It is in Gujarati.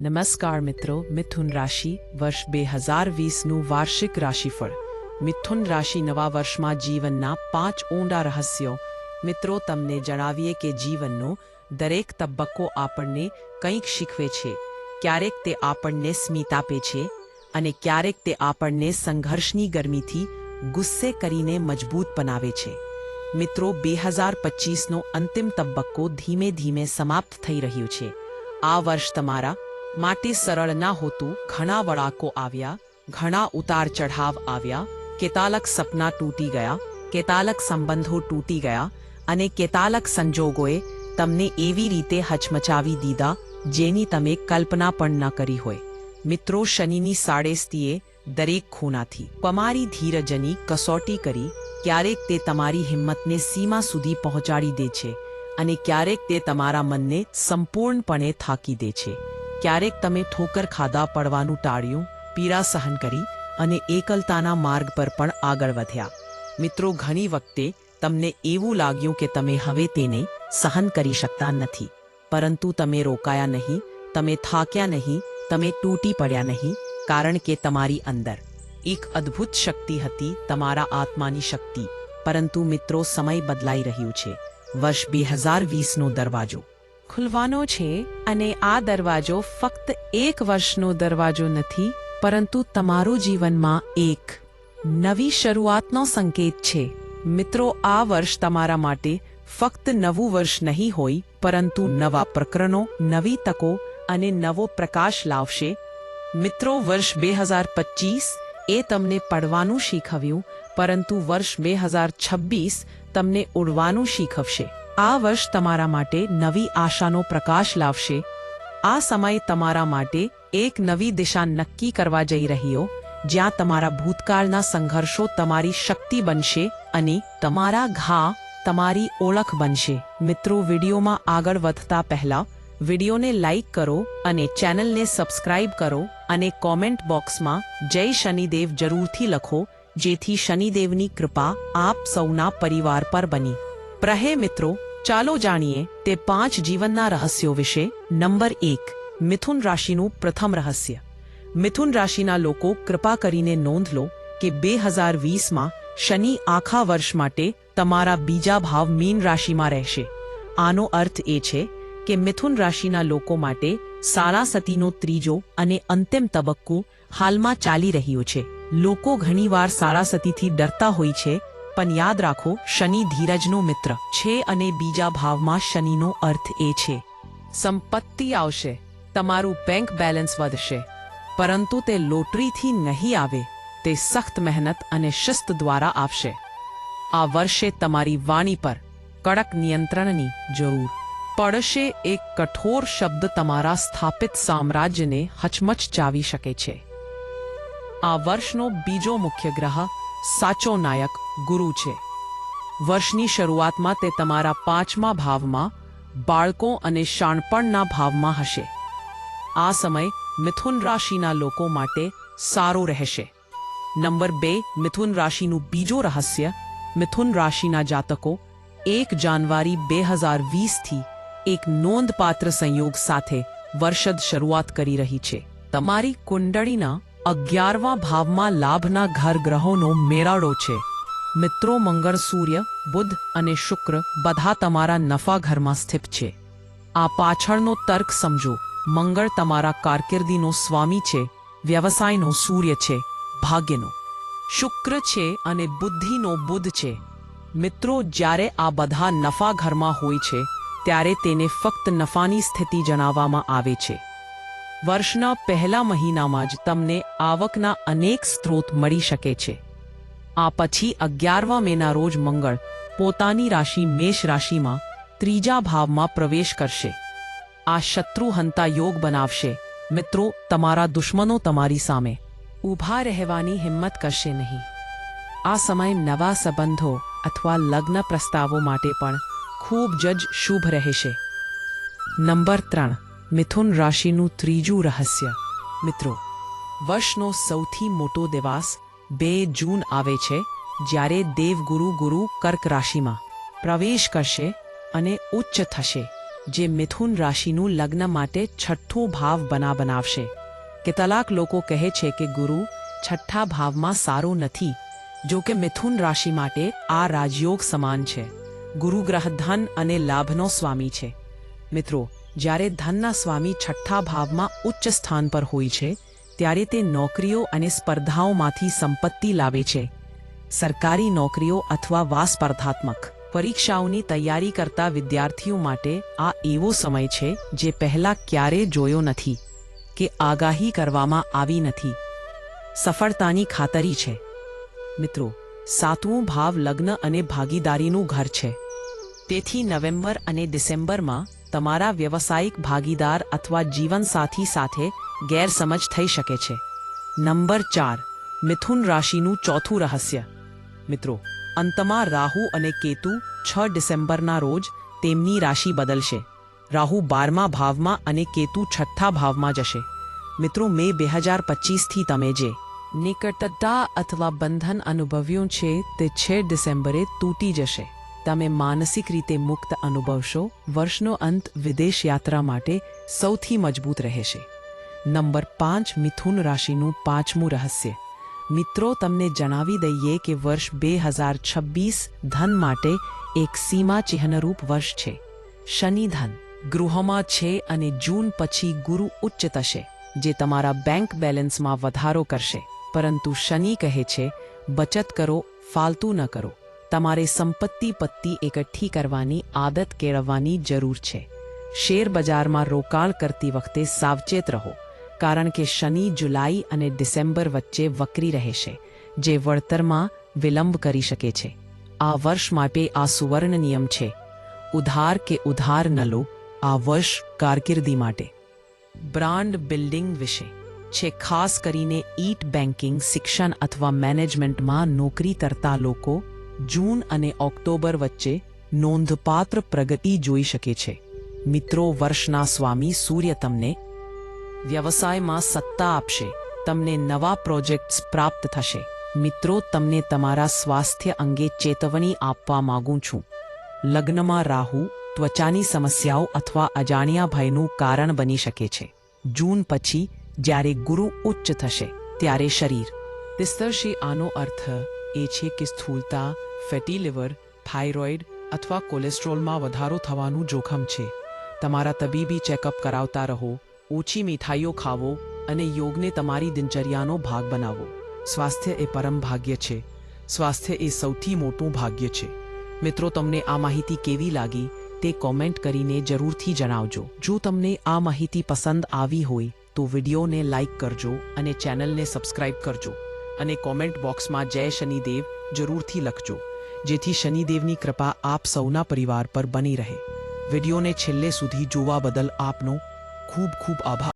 નમસ્કાર મિત્રો, મિથુન રાશિ વર્ષ બે હજાર વીસનું વાર્ષિક રાશિફળ. મિથુન રાશિ નવા વર્ષમાં જીવનના પાંચ ઊંડા રહસ્યો. મિત્રો, તમને જણાવીએ કે જીવનનો દરેક તબક્કો આપણને કંઈક શીખવે છે. ક્યારેક તે આપણને સ્મિત આપે છે અને ક્યારેક તે આપણને સંઘર્ષની ગરમીથી ગુસ્સે કરીને મજબૂત બનાવે છે. મિત્રો, બે હજાર પચીસનો અંતિમ તબક્કો ધીમે ધીમે સમાપ્ત થઈ રહ્યો છે. આ વર્ષ તમારા માટે સરળ ના હોતું, ઘણા વળાકો આવ્યા, ઘણા ઉતાર ચઢાવ આવ્યા, કેતાલક સપના તૂટી ગયા, કેતાલક સંબંધો તૂટી ગયા અને કેતાલક સંજોગોએ તમને એવી રીતે હચમચાવી દીધા જેની તમે કલ્પના પણ ન કરી હોય. મિત્રો, શનિની સાડેસ્તીએ દરેક ખૂણાથી તમારી ધીરજની કસોટી કરી, ક્યારેક તે તમારી હિંમતને સીમા સુધી પહોંચાડી દે છે અને ક્યારેક તે તમારા મનને સંપૂર્ણપણે થાકી દે છે. ક્યારેક તમે ઠોકર ખાધા પડવાનું ટાળ્યું, પીડા સહન કરી અને એકલતાના માર્ગ પર પણ આગળ વધ્યા. મિત્રો, ઘણી વખતે તમને એવું લાગ્યું કે તમે હવે તેને સહન કરી શકતા નથી. પરંતુ તમે રોકાયા નહીં, તમે થાક્યા નહીં, તમે તૂટી પડ્યા નહીં, કારણ કે તમારી અંદર એક અદ્ભુત શક્તિ હતી, તમારા આત્માની શક્તિ. પરંતુ મિત્રો, સમય બદલાઈ રહ્યું છે. વર્ષ બે હજાર વીસનો દરવાજો. ખુલવાનો છે અને આ દરવાજો ફક્ત એક વર્ષનો દરવાજો નથી, પરંતુ તમારું જીવનમાં એક નવી શરૂઆતનો સંકેત છે. મિત્રો, આ વર્ષ તમારા માટે ફક્ત નવું વર્ષ નહીં હોય, પરંતુ નવા પ્રકરણો, નવી તકો અને નવો પ્રકાશ લાવશે. મિત્રો, વર્ષ બે હજાર પચીસ એ તમને પડવાનું શીખવ્યું, પરંતુ વર્ષ બે હજાર છવ્વીસ તમને ઉડવાનું શીખવશે. આ વર્ષ તમારા માટે નવી આશાનો પ્રકાશ લાવશે. આ સમય તમારા માટે એક નવી દિશા નક્કી કરવા જઈ રહ્યો, જ્યાં તમારા ભૂતકાળના સંઘર્ષો તમારી શક્તિ બનશે અને તમારા ઘા તમારી ઓળખ બનશે. મિત્રો, વિડીયોમાં આગળ વધતા પહેલા વિડીયોને લાઇક કરો અને ચેનલને સબસ્ક્રાઇબ કરો અને કોમેન્ટ બોક્સમાં જય શનિદેવ જરૂરથી લખો, જેથી શનિદેવની કૃપા આપ સૌના પરિવાર પર બની. પ્રહે મિત્રો ચાલો જાણીએ તે પાંચ જીવનના રહસ્યો વિશે. નંબર એક, મિથુન રાશિનું પ્રથમ રહસ્ય. મિથુન રાશિના લોકો કૃપા કરીને નોંધ લો કે બે હજાર વીસમાં શનિ આખા વર્ષ માટે તમારા બીજા ભાવ મીન રાશિમાં રહેશે. આનો અર્થ એ છે કે મિથુન રાશિના લોકો માટે સારાસતીનો ત્રીજો અને અંતિમ તબક્કો હાલમાં ચાલી રહ્યો છે. લોકો ઘણીવાર સારાસતીથી ડરતા હોય છે પણ યાદ રાખો, શનિ ધીરજનો મિત્ર. છે અને બીજા ભાવમાં શનિનો અર્થ એ છે. સંપત્તિ આવશે. તમારું બેંક બેલેન્સ વધશે. પરંતુ તે લોટરીથી નહીં આવે. તે સખ્ત મહેનત અને શિસ્ત દ્વારા આવશે. આ વર્ષે તમારી વાણી પર કડક નિયંત્રણની જરૂર. પડશે એક કઠોર શબ્દ તમારા સ્થાપિત સામ્રાજ્યને હચમચચાવી શકે છે. આ વર્ષનો બીજો મુખ્ય ગ્રહ સાચો નાયક ગુરુ છે. વર્ષની શરૂઆતમાં તે તમારા પાંચમા ભાવમાં બાળકો અને શાણપણના ભાવમાં હશે. આ સમય મિથુન રાશિના લોકો માટે સારો રહેશે. નંબર બે, મિથુન રાશિનું બીજો રહસ્ય, મિથુન રાશિના જાતકો એક જાન્યુઆરી બે હજાર વીસથી એક નોંધપાત્ર સંયોગ સાથે વર્ષદ શરૂઆત કરી રહી છે. તમારી કુંડળીના અગિયારમા ભાવમાં લાભના ઘર ગ્રહોનો મેળાડો છે. મિત્રો મંગળ, સૂર્ય, બુધ અને શુક્ર બધા તમારા નફા ઘરમાં સ્થિત છે. આ પાછળનો તર્ક સમજો, મંગળ તમારા કારકિર્દીનો સ્વામી છે, વ્યવસાયનો સૂર્ય છે, ભાગ્યનો. શુક્ર છે અને બુદ્ધિનો બુધ છે. મિત્રો જ્યારે આ બધા નફા ઘરમાં હોય છે, ત્યારે તેને ફક્ત નફાની સ્થિતિ જણાવવામાં આવે છે. વર્ષના પહેલા મહિનામાં જ તમને આવકના અનેક સ્ત્રોત મળી શકે છે. આ પછી અગિયારમા મેના રોજ મંગળ પોતાની રાશિ મેષ રાશિમાં ત્રીજા ભાવમાં પ્રવેશ કરશે. આ શત્રુહંતા યોગ બનાવશે. મિત્રો, તમારા દુશ્મનો તમારી સામે ઊભા રહેવાની હિંમત કરશે નહીં. આ સમય નવા સંબંધો અથવા લગ્ન પ્રસ્તાવો માટે પણ ખૂબ જ શુભ રહેશે. નંબર ત્રણ. મિથુન રાશિનું ત્રીજું રહસ્ય. મિત્રો, વર્ષનો સૌથી મોટો દિવસ બે જૂન આવે છે, જ્યારે દેવગુરુ ગુરુ કર્ક રાશિમાં પ્રવેશ કરશે અને ઉચ્ચ થશે, જે મિથુન રાશિનું લગ્ન માટે છઠ્ઠો ભાવ બના બનાવશે. કેટલાક લોકો કહે છે કે ગુરુ છઠ્ઠા ભાવમાં સારો નથી, જો કે મિથુન રાશિ માટે આ રાજયોગ સમાન છે. ગુરુ ગ્રહ ધન અને લાભનો સ્વામી છે. મિત્રો જ્યારે ધનના સ્વામી છઠ્ઠા ભાવમાં ઉચ્ચ સ્થાન પર હોય છે, ત્યારે તે નોકરીઓ અને સ્પર્ધાઓમાંથી સંપત્તિ લાવે છે. સરકારી નોકરીઓ અથવા વા સ્પર્ધાત્મક પરીક્ષાઓની તૈયારી કરતા વિદ્યાર્થીઓ માટે આ એવો સમય છે, જે પહેલા ક્યારેય જોયો નથી કે આગાહી કરવામાં આવી નથી. સફળતાની ખાતરી છે. મિત્રો, સાતમું ભાવ લગ્ન અને ભાગીદારીનું ઘર છે. તેથી નવેમ્બર અને ડિસેમ્બરમાં તમારા વ્યવસાયિક ભાગીદાર અથવા જીવનસાથી સાથે ગેરસમજ થઈ શકે છે. નંબર ચાર, મિથુન રાશિનું ચોથું રહસ્ય. મિત્રો, અંતમાં રાહુ અને કેતુ છ ડિસેમ્બરના રોજ તેમની રાશિ બદલશે. રાહુ બારમા ભાવમાં અને કેતુ છઠ્ઠા ભાવમાં જશે. મિત્રો, મે બે હજાર પચીસથી તમે જે નિકટતા અથવા બંધન અનુભવ્યું છે તે છે ડિસેમ્બરે તૂટી જશે. તમે માનસિક રીતે મુક્ત અનુભવશો વર્ષનો અંત વિદેશ યાત્રા માટે સૌથી મજબૂત રહેશે. નંબર પાંચ, મિથુન રાશિનું પાંચમું રહસ્ય. મિત્રો, તમને જણાવી દઈએ કે વર્ષ બે હજાર છવ્વીસ ધન માટે એક સીમા ચિહ્નરૂપ વર્ષ છે. શનિ ધન ગૃહમાં છે અને જૂન પછી ગુરુ ઉચ્ચ થશે, જે તમારા બેંક બેલેન્સમાં વધારો કરશે. પરંતુ શનિ કહે છે, બચત કરો, ફાલતુ ન કરો. તમારે સંપત્તિ પત્તી એકઠી કરવાની, આદત કેળવવાની જરૂર છે. શેર બજારમાં રોકાણ કરતી વખતે સાવચેત રહો, કારણ કે શનિ, જુલાઈ અને ડિસેમ્બર વચ્ચે વક્રી રહેશે, જે વળતરમાં વિલંબ કરી શકે છે. આ વર્ષ માટે આ સુવર્ણ નિયમ છે. ઉધાર કે ઉધાર ન લો, આ વર્ષ કારકિર્દી માટે. બ્રાન્ડ બિલ્ડિંગ વિશે, છે ખાસ કરીને ઈટ બેન્કિંગ, શિક્ષણ અથવા મેનેજમેન્ટમાં નોકરી કરતા લોકો જૂન અને ઓક્ટોબર વચ્ચે નોંધપાત્ર પ્રગતિ જોઈ શકે છે. મિત્રો, વર્ષના સ્વામી સૂર્ય તમને વ્યવસાયમાં સત્તા આપશે. તમને નવા પ્રોજેક્ટ્સ પ્રાપ્ત થશે. મિત્રો, તમને તમારા સ્વાસ્થ્ય અંગે ચેતવણી આપવા માંગુ છું. લગ્નમાં રાહુ, ત્વચાની સમસ્યાઓ અથવા અજાણ્યા ભયનું કારણ બની શકે છે. જૂન પછી, જ્યારે ગુરુ ઉચ્ચ થશે, ત્યારે શરીર. તિસ્તરશી આનો અર્થ એ છે કે સ્થૂળતા ફેટી લિવર, થાઇરોઇડ અથવા કોલેસ્ટ્રોલમાં વધારો થવાનું જોખમ છે. તમારા તબીબી ચેકઅપ કરાવતા રહો, ઓછી મીઠાઈઓ ખાવો અને યોગને તમારી દિનચર્યાનો ભાગ બનાવો. સ્વાસ્થ્ય એ પરમ ભાગ્ય છે. સ્વાસ્થ્ય એ સૌથી મોટું ભાગ્ય છે. મિત્રો, તમને આ માહિતી કેવી લાગી તે કોમેન્ટ કરીને જરૂરથી જણાવજો. જો તમને આ માહિતી પસંદ આવી હોય તો વિડીયોને લાઇક કરજો અને ચેનલને સબસ્ક્રાઇબ કરજો. અને કોમેન્ટ બોક્સમાં જય શનિદેવ જરૂરથી લખજો, જેથી શનિદેવની કૃપા આપ સૌના પરિવાર પર બની રહે. વિડીયોને છેલ્લે સુધી જોવા બદલ આપનો ખૂબ ખૂબ આભાર.